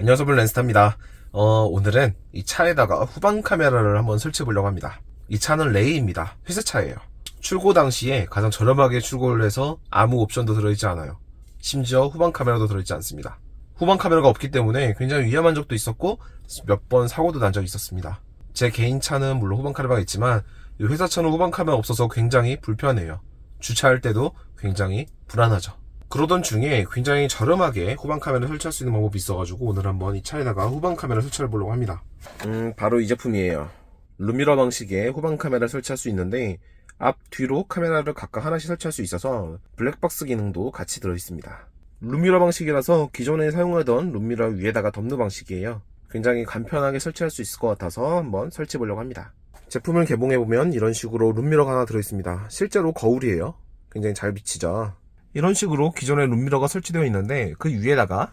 안녕하세요 렌스타입니다. 어, 오늘은 이 차에다가 후방 카메라를 한번 설치해 보려고 합니다. 이 차는 레이입니다. 회사차예요. 출고 당시에 가장 저렴하게 출고를 해서 아무 옵션도 들어있지 않아요. 심지어 후방 카메라도 들어있지 않습니다. 후방 카메라가 없기 때문에 굉장히 위험한 적도 있었고 몇 번 사고도 난 적이 있었습니다. 제 개인 차는 물론 후방 카메라가 있지만 이 회사 차는 후방 카메라 없어서 굉장히 불편해요. 주차할 때도 굉장히 불안하죠 그러던 중에 굉장히 저렴하게 후방 카메라 설치할 수 있는 방법이 있어가지고 오늘 한번 이 차에다가 후방 카메라 설치해 보려고 합니다. 음, 바로 이 제품이에요. 룸미러 방식의 후방 카메라 설치할 수 있는데 앞, 뒤로 카메라를 각각 하나씩 설치할 수 있어서 블랙박스 기능도 같이 들어있습니다. 룸미러 방식이라서 기존에 사용하던 룸미러 위에다가 덮는 방식이에요. 굉장히 간편하게 설치할 수 있을 것 같아서 한번 설치해 보려고 합니다. 제품을 개봉해보면 이런 식으로 룸미러가 하나 들어있습니다. 실제로 거울이에요. 굉장히 잘 비치죠. 이런 식으로 기존에 룸미러가 설치되어 있는데 그 위에다가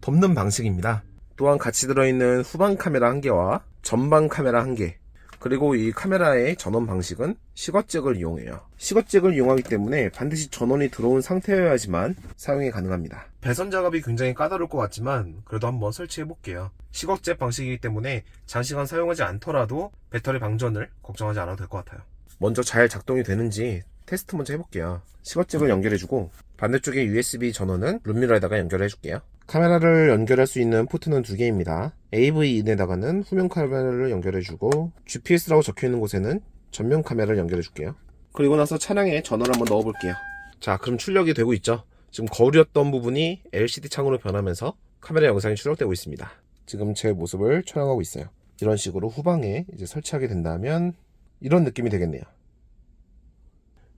덮는 방식입니다. 또한 같이 들어있는 후방 카메라 한 개와 전방 카메라 한 개. 그리고 이 카메라의 전원 방식은 시거잭을 이용해요. 시거잭을 이용하기 때문에 반드시 전원이 들어온 상태여야지만 사용이 가능합니다. 배선 작업이 굉장히 까다로울 것 같지만 그래도 한번 설치해 볼게요. 시거잭 방식이기 때문에 장시간 사용하지 않더라도 배터리 방전을 걱정하지 않아도 될 것 같아요. 먼저 잘 작동이 되는지 테스트 먼저 해볼게요. 시거잭을 연결해주고 반대쪽에 USB 전원은 룸미러에다가 연결해줄게요. 카메라를 연결할 수 있는 포트는 두 개입니다. AV-인에다가는 후면 카메라를 연결해주고 GPS라고 적혀있는 곳에는 전면 카메라를 연결해줄게요. 그리고 나서 차량에 전원을 한번 넣어볼게요. 자 그럼 출력이 되고 있죠. 지금 거울이었던 부분이 LCD 창으로 변하면서 카메라 영상이 출력되고 있습니다. 지금 제 모습을 촬영하고 있어요. 이런 식으로 후방에 이제 설치하게 된다면 이런 느낌이 되겠네요.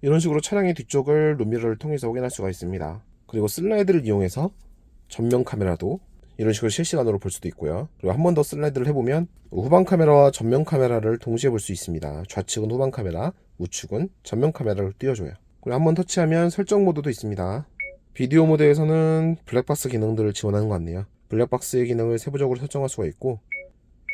이런 식으로 차량의 뒤쪽을 룸미러를 통해서 확인할 수가 있습니다. 그리고 슬라이드를 이용해서 전면 카메라도 이런 식으로 실시간으로 볼 수도 있고요. 그리고 한 번 더 슬라이드를 해보면 후방 카메라와 전면 카메라를 동시에 볼 수 있습니다. 좌측은 후방 카메라, 우측은 전면 카메라를 띄워줘요. 그리고 한 번 터치하면 설정 모드도 있습니다. 비디오 모드에서는 블랙박스 기능들을 지원하는 것 같네요. 블랙박스의 기능을 세부적으로 설정할 수가 있고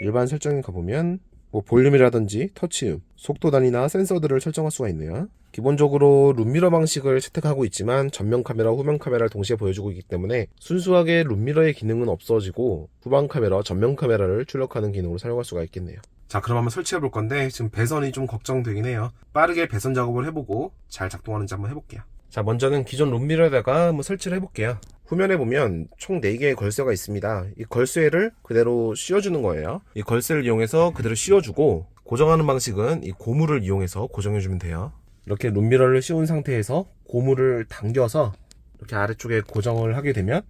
일반 설정에 가보면 뭐 볼륨이라든지 터치음, 속도 단위나 센서들을 설정할 수가 있네요. 기본적으로 룸미러 방식을 채택하고 있지만 전면 카메라, 후면 카메라를 동시에 보여주고 있기 때문에 순수하게 룸미러의 기능은 없어지고 후방 카메라, 전면 카메라를 출력하는 기능으로 사용할 수가 있겠네요. 자, 그럼 한번 설치해 볼 건데 지금 배선이 좀 걱정되긴 해요. 빠르게 배선 작업을 해보고 잘 작동하는지 한번 해볼게요. 자, 먼저는 기존 룸미러에다가 한번 설치를 해볼게요. 후면에 보면 총 4개의 걸쇠가 있습니다. 이 걸쇠를 그대로 씌워주는 거예요. 이 걸쇠를 이용해서 그대로 씌워주고 고정하는 방식은 이 고무를 이용해서 고정해주면 돼요. 이렇게 룸미러를 씌운 상태에서 고무를 당겨서 이렇게 아래쪽에 고정을 하게 되면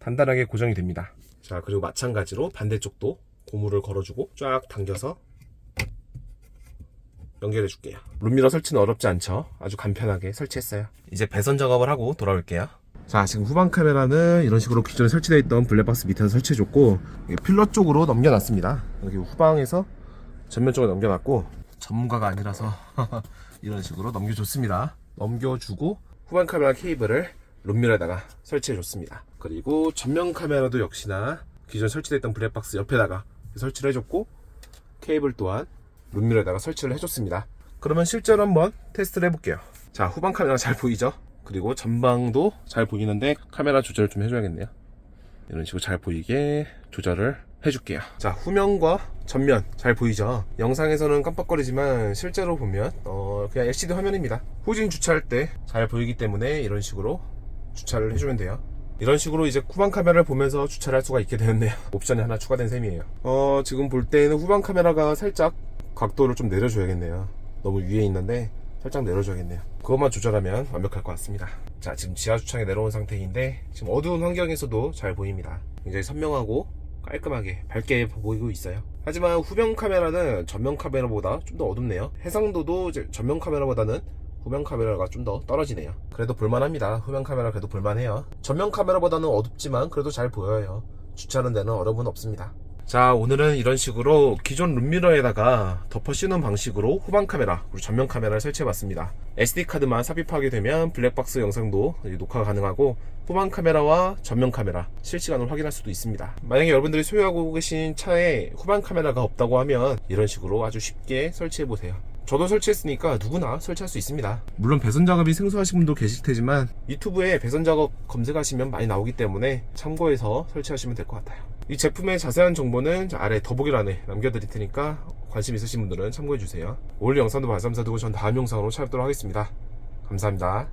단단하게 고정이 됩니다. 자, 그리고 마찬가지로 반대쪽도 고무를 걸어주고 쫙 당겨서 연결해 줄게요. 룸미러 설치는 어렵지 않죠? 아주 간편하게 설치했어요. 이제 배선 작업을 하고 돌아올게요. 자, 지금 후방 카메라는 이런 식으로 기존에 설치되어 있던 블랙박스 밑에서 설치해 줬고 필러 쪽으로 넘겨놨습니다. 여기 후방에서 전면 쪽으로 넘겨놨고 전문가가 아니라서 이런 식으로 넘겨줬습니다. 넘겨주고 후방 카메라 케이블을 룸미러에다가 설치해줬습니다. 그리고 전면 카메라도 역시나 기존 설치됐던 블랙박스 옆에다가 설치를 해줬고 케이블 또한 룸미러에다가 설치를 해줬습니다. 그러면 실제로 한번 테스트를 해볼게요. 자, 후방 카메라 잘 보이죠? 그리고 전방도 잘 보이는데 카메라 조절을 좀 해줘야겠네요. 이런 식으로 잘 보이게 조절을 해줄게요. 자, 후면과 전면 잘 보이죠? 영상에서는 깜빡거리지만 실제로 보면 어, 그냥 LCD 화면입니다. 후진 주차할 때 잘 보이기 때문에 이런 식으로 주차를 해주면 돼요. 이런 식으로 이제 후방 카메라를 보면서 주차를 할 수가 있게 되었네요. 옵션이 하나 추가된 셈이에요. 어, 지금 볼 때는 후방 카메라가 살짝 각도를 좀 내려줘야겠네요. 너무 위에 있는데 살짝 내려줘야겠네요. 그것만 조절하면 완벽할 것 같습니다. 자, 지금 지하 주차장에 내려온 상태인데 지금 어두운 환경에서도 잘 보입니다. 굉장히 선명하고 깔끔하게 밝게 보이고 있어요. 하지만 후면 카메라는 전면 카메라보다 좀 더 어둡네요. 해상도도 전면 카메라보다는 후면 카메라가 좀 더 떨어지네요. 그래도 볼만합니다. 후면 카메라 그래도 볼만해요. 전면 카메라보다는 어둡지만 그래도 잘 보여요. 주차하는 데는 어려움은 없습니다. 자 오늘은 이런 식으로 기존 룸미러에다가 덮어 씌우는 방식으로 후방 카메라 그리고 전면 카메라를 설치해 봤습니다. SD카드만 삽입하게 되면 블랙박스 영상도 녹화가 가능하고 후방 카메라와 전면 카메라 실시간으로 확인할 수도 있습니다. 만약에 여러분들이 소유하고 계신 차에 후방 카메라가 없다고 하면 이런 식으로 아주 쉽게 설치해 보세요 저도 설치했으니까 누구나 설치할 수 있습니다. 물론 배선 작업이 생소하신 분도 계실 테지만 유튜브에 배선 작업 검색하시면 많이 나오기 때문에 참고해서 설치하시면 될 것 같아요. 이 제품의 자세한 정보는 저 아래 더보기란에 남겨드릴 테니까 관심 있으신 분들은 참고해주세요. 오늘 영상도 말씀드리고 전 다음 영상으로 찾아뵙도록 하겠습니다. 감사합니다.